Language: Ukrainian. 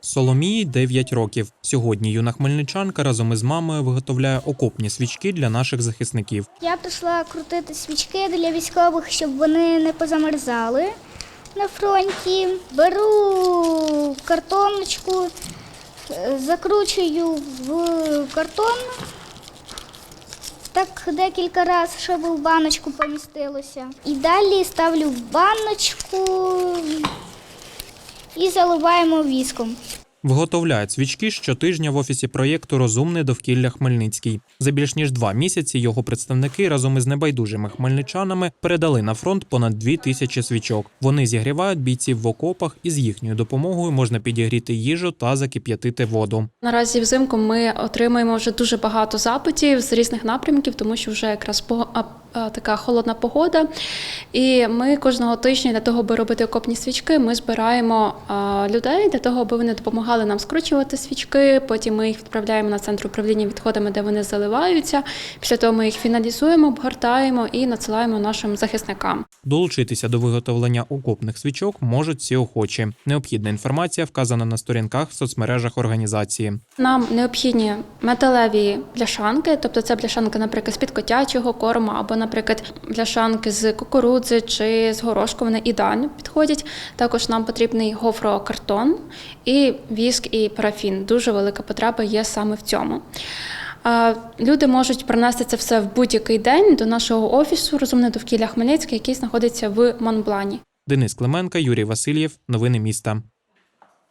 Соломії 9 років. Сьогодні юна хмельничанка разом із мамою виготовляє окопні свічки для наших захисників. Я прийшла крутити свічки для військових, щоб вони не позамерзали на фронті. Беру картоночку, закручую в картон. Так декілька разів, щоб в баночку помістилося. І далі ставлю в баночку і заливаємо віском. Виготовляють свічки щотижня в офісі проєкту Розумне довкілля Хмельницький. За більш ніж два місяці його представники разом із небайдужими хмельничанами передали на фронт понад дві тисячі свічок. Вони зігрівають бійців в окопах, і з їхньою допомогою можна підігріти їжу та закип'ятити воду. Наразі взимку ми отримуємо вже дуже багато запитів з різних напрямків, тому що вже якраз по- така холодна погода. І ми кожного тижня для того, аби робити окопні свічки, ми збираємо людей для того, аби вони допомагали нам скручувати свічки. Потім ми їх відправляємо на центр управління відходами, де вони заливаються. Після того ми їх фіналізуємо, обгортаємо і надсилаємо нашим захисникам. Долучитися до виготовлення окопних свічок можуть всі охочі. Необхідна інформація вказана на сторінках в соцмережах організації. Нам необхідні металеві бляшанки, тобто це бляшанки, наприклад, з-під котячого корму, або, наприклад, бляшанки з кукурудзи чи з горошку, вони ідеально підходять. Також нам потрібний гофрокартон і віск і парафін. Дуже велика потреба є саме в цьому. Люди можуть принести це все в будь-який день до нашого офісу Розумне довкілля Хмельницький, який знаходиться в Монблані. Денис Клименка, Юрій Васильєв. Новини міста.